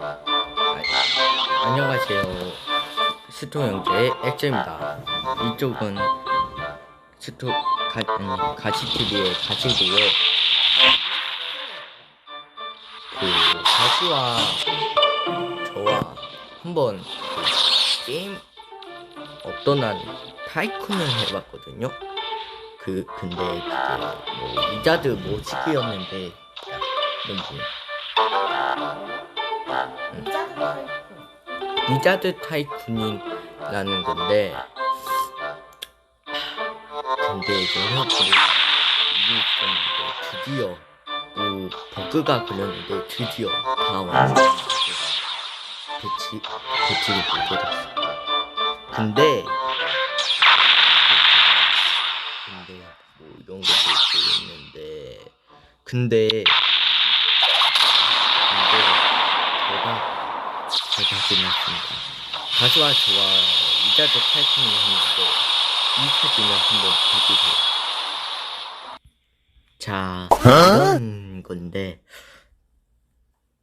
아, 안녕하세요. 스토 형제의 액자입니다. 이쪽은 스토 가, 아니, 가시TV의 가시고요. 그 가시와 저와 한번 그 게임 어떤 한 타이쿤을 해봤거든요. 그 근데 그게 뭐 리자드 모시기였는데 뭔지 리자드 타이쿤이라는 건데 근데 영역으로 이게 있었는데 드디어 뭐 버그가 걸렸는데 드디어 다 완성했는데 배치 배치를 못해 놨어 근데 근데 뭐 이런 것도 있는데 근데 제가 제가 끝났습니다. 가수와 저와 이자드 탈춤을 했는데 이 사진을 한번 봐주세요. 자, 이런 건데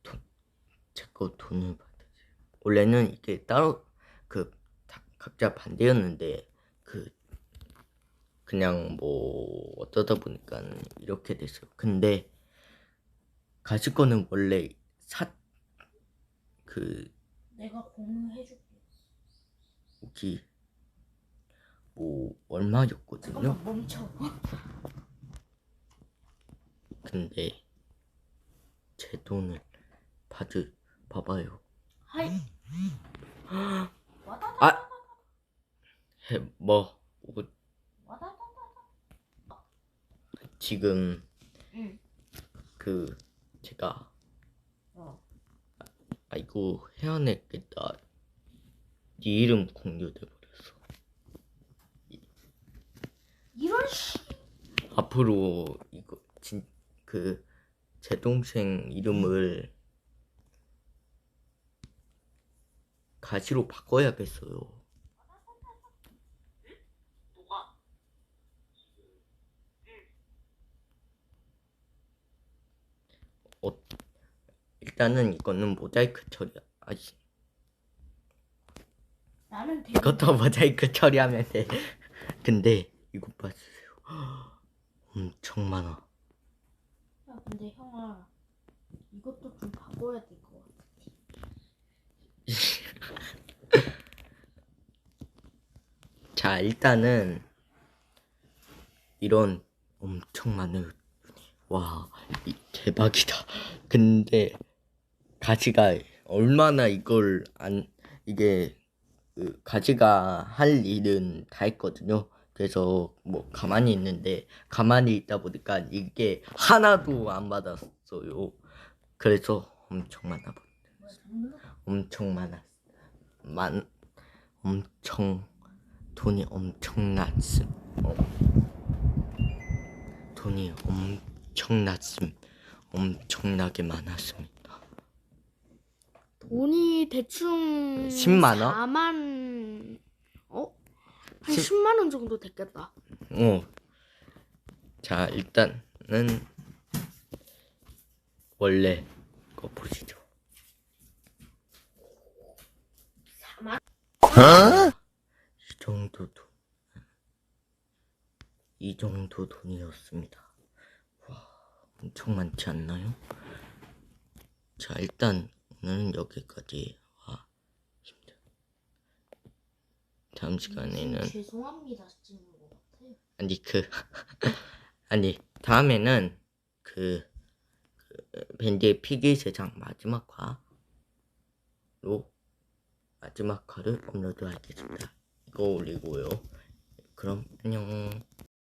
돈, 제거 돈을 받으세요. 원래는 이게 따로 그 다- 각자 반대였는데 그 그냥 뭐 어쩌다 보니까 이렇게 됐어요. 근데 가실 거는 원래 사 그 내가 공유해줄게. 여기 뭐 얼마였거든요. 잠깐만 멈춰. 근데 제 돈을 받을 봐봐요. 하이. 와다다. 아! 해뭐 뭐, 와다다. 지금 응. 그 제가 어. 아이고 헤어냈겠다. 네 이름 공유돼 버렸어. 이런 씨. 앞으로 이거 진 그 제 동생 이름을 가시로 바꿔야겠어요. 어, 일단은 이거는 모자이크 처리 아시 나는 대. 이것도 모자이크 처리하면 돼. 근데 이거 봐주세요. 엄청 많아. 야 근데 형아 이것도 좀 바꿔야 될 것 같아. 자, 일단은 이런 엄청 많은 와, 이 대박이다. 근데 가지가 얼마나 이걸 안 이게 그 가지가 할 일은 다 했거든요. 그래서 뭐 가만히 있는데 가만히 있다 보니까 이게 하나도 안 받았어요. 그래서 엄청 많아 장르? 엄청 많아 많 엄청 돈이 엄청났음 어. 돈이 엄청났음 엄청나게 많았습니다 돈이 대충 10만 원? 4만 어? 한 십- 10만 원 정도 됐겠다. 어. 자 일단은 원래 거 보시죠 4만 이 정도 돈, 이 정도 돈이었습니다. 와, 엄청 많지 않나요? 자, 일단 오늘은 여기까지 와 힘들. 다음 시간에는 죄송합니다 찍는 것 같아. 아니 그 아니 다음에는 그, 그 밴드의 피기 세상 마지막 화로 마지막 화를 업로드하겠습니다. 이거 올리고요. 그럼 안녕.